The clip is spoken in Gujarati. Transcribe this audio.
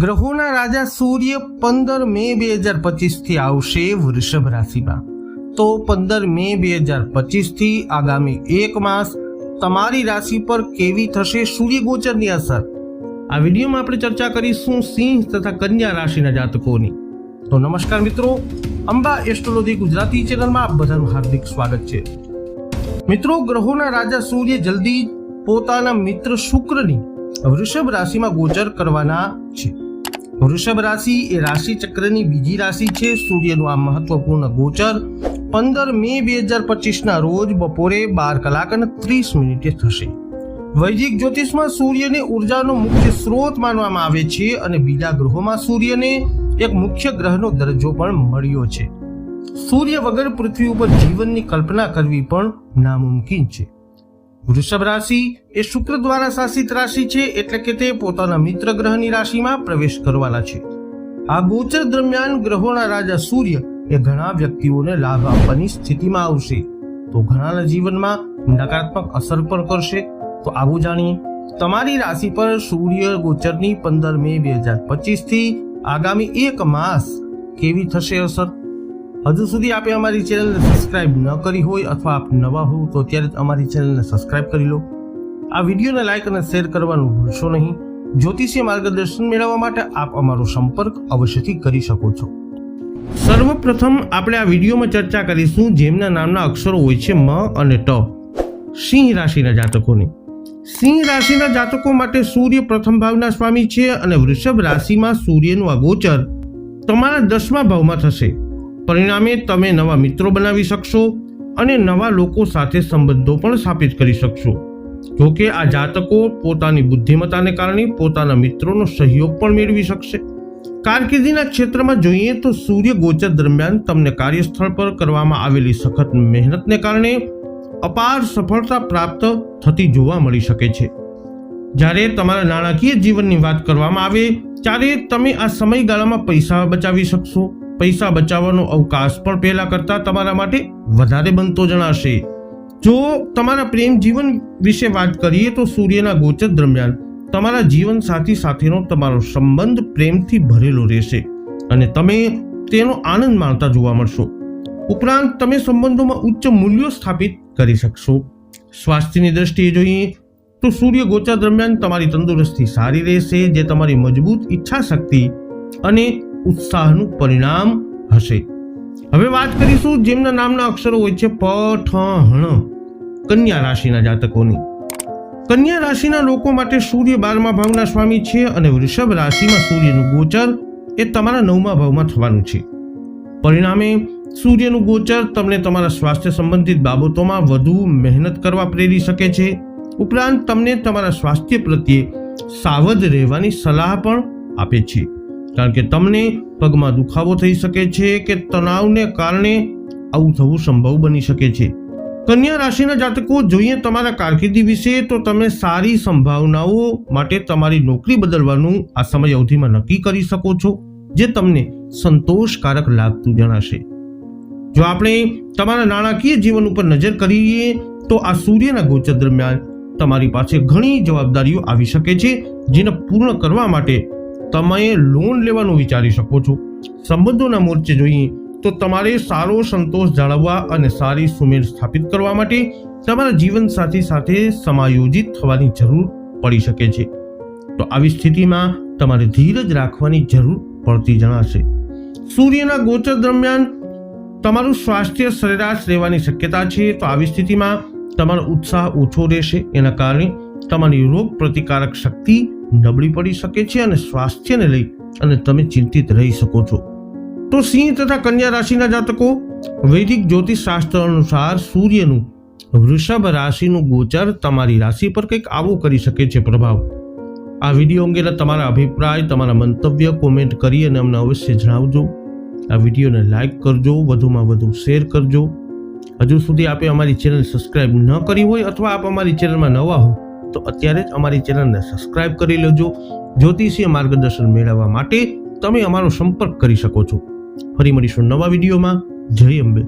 ગ્રહોના રાજા સૂર્ય પંદર મે બે હજાર પચીસથી આવશે વૃષભ રાશિમાં. તો પંદર મે બે હજાર પચીસથી આગામી એક માસ તમારી રાશિ પર કેવી થશે સૂર્ય ગોચરની અસર? આ વિડીયોમાં આપણે ચર્ચા કરીશું સિંહ તથા કન્યા રાશિના જાતકોની. તો નમસ્કાર મિત્રો, અંબા એસ્ટ્રોલોજી ગુજરાતી ચેનલમાં આપ બધાનું હાર્દિક સ્વાગત છે. મિત્રો, ગ્રહોના રાજા સૂર્ય જલ્દી પોતાના મિત્ર શુક્રની વૃષભ રાશિમાં ગોચર કરવાના છે. વૃષભ રાશિ એ રાશિ ચક્રની બીજી રાશિ છે. સૂર્યનું આ મહત્વપૂર્ણ ગોચર પંદર મે બે હજાર પચીસના રોજ બપોરે બાર કલાક અને ત્રીસ મિનિટે થશે. વૈદિક જ્યોતિષમાં સૂર્યને ઉર્જાનો મુખ્ય સ્ત્રોત માનવામાં આવે છે અને બીજા ગ્રહોમાં સૂર્યને એક મુખ્ય ગ્રહનો દરજ્જો પણ મળ્યો છે. સૂર્ય વગર પૃથ્વી ઉપર જીવનની કલ્પના કરવી પણ નામુમકિન છે. વૃષભ રાશિ એ શુક્ર દ્વારા શાસિત રાશિ છે એટલે કે તે પોતાના મિત્ર ગ્રહની રાશિમાં પ્રવેશ કરવાના છે. આ ગોચર દરમિયાન ગ્રહોના રાજા સૂર્ય એ ઘણા વ્યક્તિઓને લાભ આપવાની સ્થિતિમાં આવશે. તો ઘણાના જીવનમાં નકારાત્મક અસર પણ કરશે. તો આવું જાણીએ, તમારી રાશિ પર સૂર્ય ગોચરની પંદર મે બે હજાર પચીસથી આગામી એક માસ કેવી થશે અસર? હજુ સુધી આપે અમારી ચેનલને સબસ્ક્રાઇબ ન કરી હોય અથવા આપ નવા હો, તો અત્યારે જ અમારી ચેનલને સબસ્ક્રાઇબ કરી લો. આ વિડીયોને લાઇક અને શેર કરવાનું ભૂલશો નહીં. જ્યોતિષીય માર્ગદર્શન મેળવવા માટે આપ અમારો સંપર્ક અવશ્યથી કરી શકો છો. સર્વપ્રથમ આપણે આ વિડીયોમાં ચર્ચા કરીશું જેમના નામના અક્ષરો હોય છે મ અને ટ. સિંહ રાશિના જાતકોની. સિંહ રાશિના જાતકો માટે સૂર્ય પ્રથમ ભાવના સ્વામી છે અને વૃષભ રાશિમાં સૂર્યનું આ ગોચર તમારા દસમા ભાવમાં થશે. પરિણામે તમે નવા મિત્રો બનાવી શકશો અને નવા લોકો સાથે સંબંધો પણ સ્થાપિત કરી શકશો. જોકે આ જાતકો પોતાની બુદ્ધિમત્તાને કારણે પોતાના મિત્રોનો સહયોગ પણ મેળવી શકશે. કારકિર્દીના ક્ષેત્રમાં જોઈએ તો સૂર્ય ગોચર દરમિયાન તમને કાર્યસ્થળ પર કરવામાં આવેલી સખત મહેનતને કારણે અપાર સફળતા પ્રાપ્ત થતી જોવા મળી શકે છે. જ્યારે તમારા નાણાકીય જીવનની વાત કરવામાં આવે, ત્યારે તમે આ સમયગાળામાં પૈસા બચાવી શકશો. પૈસા બચાવવાનો અવકાશ પણ પહેલા કરતા તમારા માટે વધારે બનતો જણાશે. જો તમારા પ્રેમ જીવન વિશે વાત કરીએ તો સૂર્યના ગોચર દરમિયાન તમારા જીવન સાથી સાથેનો તમારો સંબંધ પ્રેમથી ભરેલો રહેશે અને તમે તેનો આનંદ માણતા જોવા મળશો. ઉપરાંત તમે સંબંધોમાં ઉચ્ચ મૂલ્યો સ્થાપિત કરી શકશો. સ્વાસ્થ્યની દ્રષ્ટિએ જોઈએ તો સૂર્ય ગોચર દરમિયાન તમારી તંદુરસ્તી સારી રહેશે, જે તમારી મજબૂત ઈચ્છા શક્તિ અને ઉત્સાહનું પરિણામ હશે. હવે વાત કરીશું જેમના નામના અક્ષરો હોય છે પ, ઠ હણ કન્યા રાશિના જાતકોની. કન્યા રાશિના લોકો માટે સૂર્ય બારમા ભાવના સ્વામી છે અને વૃષભ રાશિમાં સૂર્યનું ગોચર એ તમારા નવમા ભાવમાં થવાનું છે. પરિણામે સૂર્યનું ગોચર તમને તમારા સ્વાસ્થ્ય સંબંધિત બાબતોમાં વધુ મહેનત કરવા પ્રેરી શકે છે. ઉપરાંત તમને તમારા સ્વાસ્થ્ય પ્રત્યે સાવધ રહેવાની સલાહ પણ આપે છે. કારણ કે તમને પગમાં દુખાવો થઈ શકે છે કે તણાવને કારણે આવું થવું સંભવ બની શકે છે. કન્યા રાશિના જાતકો, જોઈએ તમારા કારકિર્દી વિશે તો તમે સારી સંભાવનાઓ માટે તમારી નોકરી બદલવાનું આ સમય અવધિમાં નક્કી કરી શકો છો, જે તમને સંતોષકારક લાગતું જણાશે. જો આપણે તમારા નાણાકીય જીવન ઉપર નજર કરીએ, તો આ સૂર્યના ગોચર દરમિયાન તમારી પાસે ઘણી જવાબદારીઓ આવી શકે છે, જેને પૂર્ણ કરવા માટે તમે લોન લેવાનું વિચારી શકો છો. સંબંધોના મોરચે જોઈએ તો તમારે સારો સંતોષ જાળવવા અને સારી સુમેળ સ્થાપિત કરવા માટે તમારા જીવનસાથી સાથે સમાયોજિત થવાની જરૂર પડી શકે છે. તો આવી સ્થિતિમાં તમારે ધીરજ રાખવાની જરૂર પડતી જણાશે. સૂર્યના ગોચર દરમિયાન તમારું સ્વાસ્થ્ય સરેરાશ રહેવાની શક્યતા છે તો આવી સ્થિતિમાં તમારો ઉત્સાહ ઓછો રહેશે. એના કારણે તમારી રોગ પ્રતિકારક શક્તિ નબળી પડી શકે છે અને સ્વાસ્થ્યને લઈ અને તમે ચિંતિત રહી શકો છો. તો સિંહ તથા કન્યા રાશિના જાતકો, વૈદિક જ્યોતિષ શાસ્ત્ર અનુસાર સૂર્યનું વૃષભ રાશિનું ગોચર તમારી રાશિ પર કંઈક આવું કરી શકે છે પ્રભાવ. આ વીડિયો અંગેના તમારા અભિપ્રાય, તમારા મંતવ્ય કોમેન્ટ કરી અને અમને અવશ્ય જણાવજો. આ વિડીયોને લાઇક કરજો, વધુમાં વધુ શેર કરજો. હજુ સુધી આપે અમારી ચેનલ સબસ્ક્રાઇબ ન કરી હોય અથવા આપ અમારી ચેનલમાં નવા હો તો અત્યારે જ અમારી ચેનલને સબસ્ક્રાઇબ કરી લેજો. જ્યોતિષીય માર્ગદર્શન મેળવવા માટે તમે અમારો સંપર્ક કરી શકો છો. ફરી મળીશું નવા વિડીયોમાં. જય અંબે.